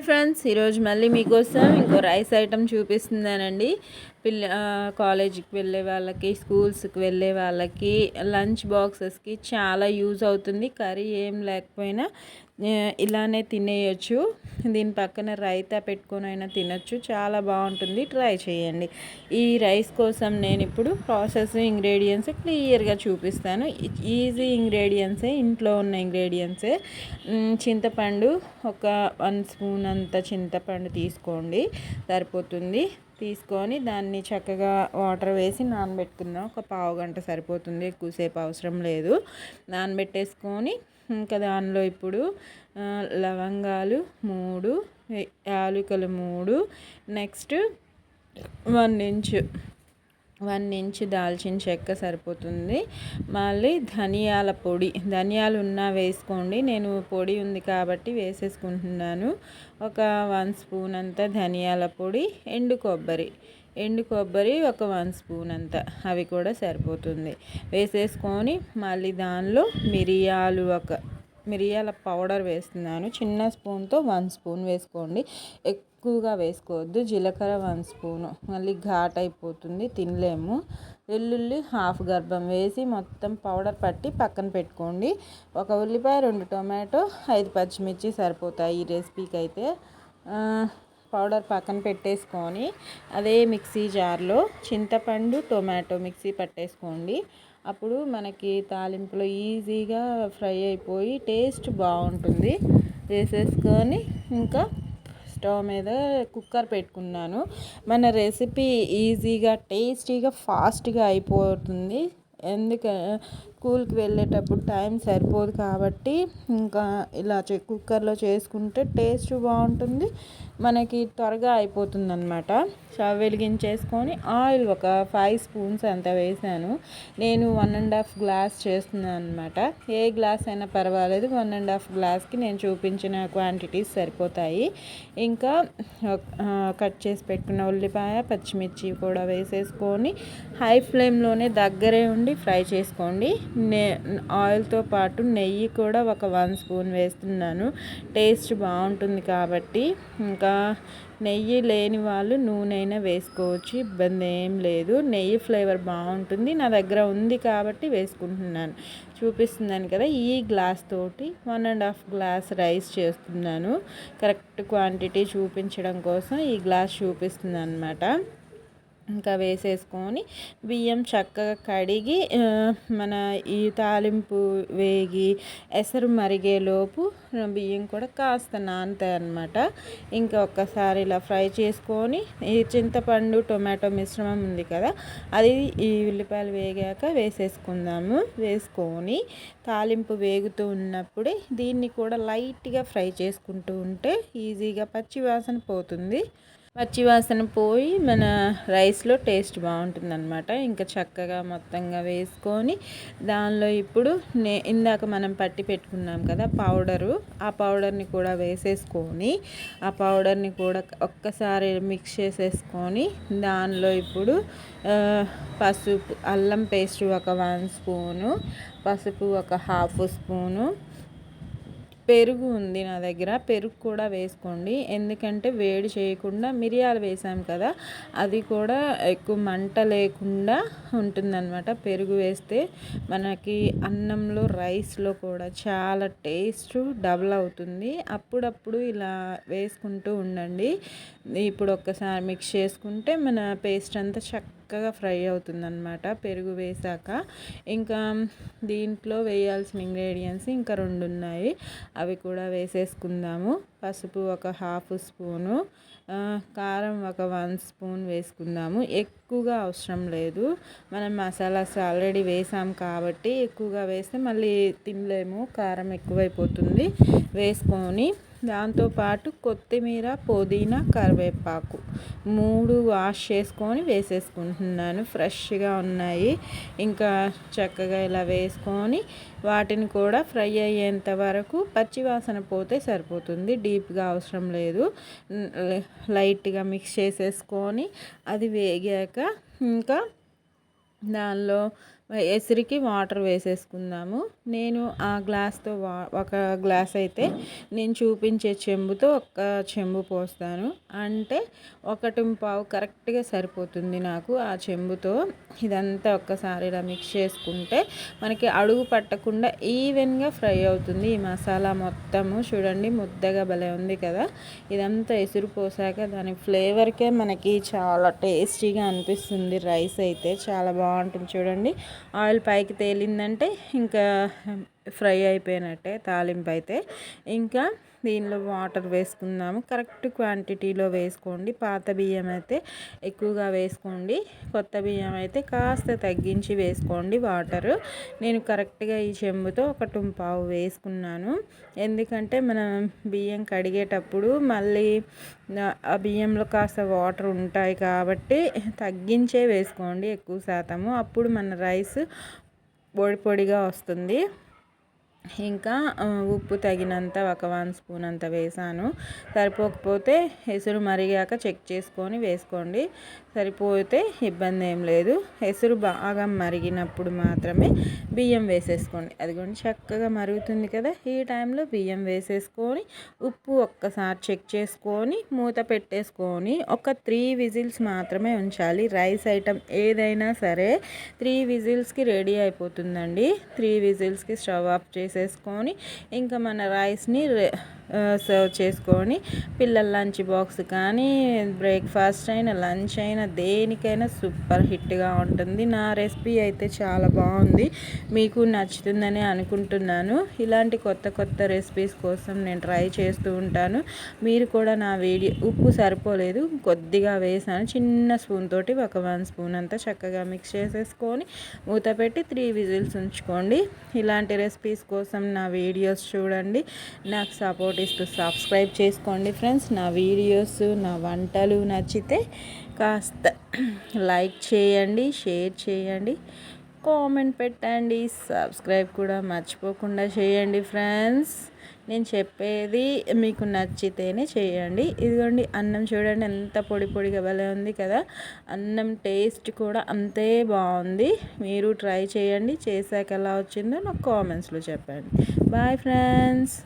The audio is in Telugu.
హాయ్ ఫ్రెండ్స్ ఈరోజు మళ్ళీ మీకోసం ఇంకో రైస్ ఐటమ్ చూపిస్తున్నానండి. పిల్ల కాలేజీకి వెళ్ళే వాళ్ళకి స్కూల్స్కి వెళ్ళే వాళ్ళకి లంచ్ బాక్సెస్కి చాలా యూజ్ అవుతుంది. కర్రీ ఏం లేకపోయినా ఇలానే తినేయచ్చు. దీని పక్కన రైతా పెట్టుకొని అయినా తినచ్చు. చాలా బాగుంటుంది. ట్రై చేయండి. ఈ రైస్ కోసం నేను ఇప్పుడు ప్రాసెస్ ఇంగ్రీడియంట్స్ క్లియర్గా చూపిస్తాను. ఈజీ ఇంగ్రీడియంట్సే ఇంట్లో ఉన్న ఇంగ్రీడియంట్సే చింతపండు ఒక వన్ స్పూన్ అంత చింతపండు తీసుకోండి. సరిపోతుంది. తీసుకొని దాన్ని చక్కగా వాటర్ వేసి నానబెట్టుకుందాం ఒక పావు గంట సరిపోతుంది. ఎక్కువసేపు అవసరం లేదు. నానబెట్టేసుకొని ఇంకా దానిలో ఇప్పుడు లవంగాలు మూడు యాలకులు మూడు next one inch one inch దాల్చిన చెక్క సరిపోతుంది. మళ్ళీ ధనియాల పొడి ధనియాలు ఉన్నా వేసుకోండి. నేను పొడి ఉంది కాబట్టి వేసేసుకుంటున్నాను. ఒక వన్ స్పూన్ అంత ధనియాల పొడి ఎండు కొబ్బరి. ఎండు కొబ్బరి ఒక వన్ స్పూన్ అంత. అవి కూడా సరిపోతుంది. వేసేసుకొని మళ్ళీ దానిలో మిరియాలు ఒక మిరియాల పౌడర్ వేస్తున్నాను. చిన్న స్పూన్తో వన్ స్పూన్ వేసుకోండి. ఎక్కువగా వేసుకోవద్దు. జీలకర్ర వన్ స్పూను. మళ్ళీ ఘాట్ అయిపోతుంది. తినలేము. వెల్లుల్లి హాఫ్ గర్భం వేసి మొత్తం పౌడర్ పట్టి పక్కన పెట్టుకోండి. ఒక ఉల్లిపాయ రెండు టొమాటో ఐదు పచ్చిమిర్చి సరిపోతాయి ఈ రెసిపీకి అయితే పౌడర్ పక్కన పెట్టేసుకొని అదే మిక్సీ జార్లో చింతపండు టొమాటో మిక్సీ పట్టేసుకోండి. అప్పుడు మనకి తాలింపులో ఈజీగా ఫ్రై అయిపోయి టేస్ట్ బాగుంటుంది. వేసేసుకొని ఇంకా స్టవ్ మీద కుక్కర్ పెట్టుకున్నాను. మన రెసిపీ ఈజీగా టేస్టీగా ఫాస్ట్గా అయిపోతుంది. ఎందుక స్కూల్కి వెళ్ళేటప్పుడు టైం సరిపోదు కాబట్టి ఇంకా ఇలా కుక్కర్లో చేసుకుంటే టేస్ట్ బాగుంటుంది. మనకి త్వరగా అయిపోతుంది అనమాట స్టవ్ వెలిగించేసుకొని ఆయిల్ ఒక ఫైవ్ స్పూన్స్ అంత వేసాను. నేను వన్ అండ్ హాఫ్ గ్లాస్ చేస్తున్నాను అనమాట ఏ గ్లాస్ అయినా పర్వాలేదు. వన్ అండ్ హాఫ్ గ్లాస్కి నేను చూపించిన క్వాంటిటీస్ సరిపోతాయి. ఇంకా కట్ చేసి పెట్టుకున్న ఉల్లిపాయ పచ్చిమిర్చి కూడా వేసేసుకొని హై ఫ్లేమ్లోనే దగ్గరే ఉండి ఫ్రై చేసుకోండి. నే ఆయిల్తో పాటు నెయ్యి కూడా ఒక వన్ స్పూన్ వేస్తున్నాను. టేస్ట్ బాగుంటుంది కాబట్టి ఇంకా నెయ్యి లేని వాళ్ళు నూనె అయినా వేసుకోవచ్చు ఇబ్బంది ఏం లేదు. నెయ్యి ఫ్లేవర్ బాగుంటుంది. నా దగ్గర ఉంది కాబట్టి వేసుకుంటున్నాను. చూపిస్తున్నాను కదా ఈ గ్లాస్ తోటి one and half glass rice చేస్తున్నాను. కరెక్ట్ క్వాంటిటీ చూపించడం కోసం ఈ గ్లాస్ చూపిస్తుంది అనమాట ఇంకా వేసేసుకొని బియ్యం చక్కగా కడిగి మన ఈ తాలింపు వేగి ఎసరు మరిగేలోపు బియ్యం కూడా కాస్త నానుతాయి అనమాట ఇంకా ఒక్కసారి ఇలా ఫ్రై చేసుకొని ఈ చింతపండు టొమాటో మిశ్రమం ఉంది కదా అది ఈ ఉల్లిపాయలు వేగాక వేసేసుకుందాము. వేసుకొని తాలింపు వేగుతూ ఉన్నప్పుడే దీన్ని కూడా లైట్గా ఫ్రై చేసుకుంటూ ఉంటే ఈజీగా పచ్చి వాసన పోతుంది. పచ్చివాసన పోయి మన రైస్లో టేస్ట్ బాగుంటుంది అనమాట ఇంకా చక్కగా మొత్తంగా వేసుకొని దానిలో ఇప్పుడు నే ఇందాక మనం పట్టి పెట్టుకున్నాం కదా పౌడరు ఆ పౌడర్ని కూడా వేసేసుకొని ఆ పౌడర్ని కూడా ఒక్కసారి మిక్స్ చేసేసుకొని దానిలో ఇప్పుడు పసుపు అల్లం పేస్ట్ ఒక వన్ స్పూను పసుపు ఒక హాఫ్ స్పూను పెరుగు ఉంది నా దగ్గర. పెరుగు కూడా వేసుకోండి. ఎందుకంటే వేడి చేయకుండా మిరియాలు వేసాం కదా అది కూడా ఎక్కువ మంట లేకుండా ఉంటుందన్నమాట. పెరుగు వేస్తే మనకి అన్నంలో రైస్లో కూడా చాలా టేస్ట్ డబుల్ అవుతుంది. అప్పుడప్పుడు ఇలా వేసుకుంటూ ఉండండి. ఇప్పుడు ఒక్కసారి మిక్స్ చేసుకుంటే మన పేస్ట్ అంతా చక్క చక్కగా ఫ్రై అవుతుందన్నమాట పెరుగు వేసాక. ఇంకా దీంట్లో వేయాల్సిన ఇంగ్రీడియంట్స్ ఇంకా రెండు ఉన్నాయి అవి కూడా వేసేసుకుందాము. పసుపు ఒక హాఫ్ స్పూను కారం ఒక వన్ స్పూన్ వేసుకుందాము. ఎక్కువగా అవసరం లేదు. మనం మసాలాస్ ఆల్రెడీ వేసాం కాబట్టి ఎక్కువగా వేస్తే మళ్ళీ తినలేము. కారం ఎక్కువైపోతుంది. వేసుకొని దాంతోపాటు కొత్తిమీర పుదీనా కరివేపాకు మూడు వాష్ చేసుకొని వేసేసుకుంటున్నాను. ఫ్రెష్గా ఉన్నాయి. ఇంకా చక్కగా ఇలా వేసుకొని వాటిని కూడా ఫ్రై అయ్యేంత వరకు పచ్చివాసన పోతే సరిపోతుంది. డీప్గా అవసరం లేదు. లైట్గా మిక్స్ చేసేసుకొని అది వేగాక ఇంకా దానిలో ఎసిరికి వాటర్ వేసేసుకుందాము. నేను ఆ గ్లాస్తో వా ఒక గ్లాస్ అయితే నేను చూపించే చెంబుతో ఒక చెంబు పోస్తాను. అంటే ఒకటి పావు కరెక్ట్గా సరిపోతుంది నాకు ఆ చెంబుతో. ఇదంతా ఒక్కసారి ఇలా మిక్స్ చేసుకుంటే మనకి అడుగు పట్టకుండా ఈవెన్గా ఫ్రై అవుతుంది. ఈ మసాలా మొత్తము చూడండి ముద్దగా భలే ఉంది కదా. ఇదంతా ఎసురు పోసాక దాని ఫ్లేవర్కే మనకి చాలా టేస్టీగా అనిపిస్తుంది. రైస్ అయితే చాలా బాగుంటుంది చూడండి. ఆయిల్ పైకి తేలిందంటే ఇంకా ఫ్రై అయిపోయినట్టే తాలింపు అయితే. ఇంకా దీనిలో వాటర్ వేసుకుందాము. కరెక్ట్ క్వాంటిటీలో వేసుకోండి. పాత బియ్యం అయితే ఎక్కువగా వేసుకోండి. కొత్త బియ్యం అయితే కాస్త తగ్గించి వేసుకోండి వాటర్. నేను కరెక్ట్గా ఈ చెంబుతో ఒక టుంపావు వేసుకున్నాను. ఎందుకంటే మనం బియ్యం కడిగేటప్పుడు మళ్ళీ ఆ బియ్యంలో కాస్త వాటర్ ఉంటాయి కాబట్టి తగ్గించే వేసుకోండి ఎక్కువ శాతము. అప్పుడు మన రైస్ పొడి పొడిగా వస్తుంది. ఇంకా ఉప్పు తగినంత ఒక వన్ స్పూన్ అంత వేసాను. సరిపోకపోతే ఎసురు మరిగాక చెక్ చేసుకొని వేసుకోండి. సరిపోతే ఇబ్బంది ఏం లేదు. ఎసురు బాగా మరిగినప్పుడు మాత్రమే బియ్యం వేసేసుకోండి. అది కూడా చక్కగా మరుగుతుంది కదా. ఈ టైంలో బియ్యం వేసేసుకొని ఉప్పు ఒక్కసారి చెక్ చేసుకొని మూత పెట్టేసుకొని ఒక త్రీ విజిల్స్ మాత్రమే ఉంచాలి. రైస్ ఐటమ్ ఏదైనా సరే త్రీ విజిల్స్కి రెడీ అయిపోతుందండి. త్రీ విజిల్స్కి స్టవ్ ఆఫ్ వేసేసుకొని ఇంకా మన రైస్ని సర్వ్ చేసుకొని పిల్లల లంచ్ బాక్స్ కానీ బ్రేక్ఫాస్ట్ అయినా లంచ్ అయినా దేనికైనా సూపర్ హిట్గా ఉంటుంది. నా రెసిపీ అయితే చాలా బాగుంది. మీకు నచ్చుతుందని అనుకుంటున్నాను. ఇలాంటి కొత్త కొత్త రెసిపీస్ కోసం నేను ట్రై చేస్తూ ఉంటాను. మీరు కూడా నా వీడియో ఉప్పు సరిపోలేదు కొద్దిగా వేసాను. చిన్న స్పూన్ తోటి ఒక వన్ స్పూన్ అంతా చక్కగా మిక్స్ చేసేసుకొని మూత పెట్టి త్రీ విజిల్స్ ఉంచుకోండి. ఇలాంటి రెసిపీస్ కోసం నా వీడియోస్ చూడండి. నాకు సపోర్ట్ ఇస్తూ సబ్స్క్రైబ్ చేసుకోండి ఫ్రెండ్స్. నా వీడియోస్ నా వంటలు నచ్చితే కాస్త లైక్ చేయండి షేర్ చేయండి కామెంట్ పెట్టండి. సబ్స్క్రైబ్ కూడా మర్చిపోకుండా చేయండి ఫ్రెండ్స్. నేను చెప్పేది మీకు నచ్చితేనే చేయండి. ఇదిగోండి అన్నం చూడండి ఎంత పొడి పొడిగా భలే ఉంది కదా. అన్నం టేస్ట్ కూడా అంతే బాగుంది. మీరు ట్రై చేయండి చేశాక ఎలా వచ్చిందో నాకు కామెంట్స్లో చెప్పండి. Bye friends.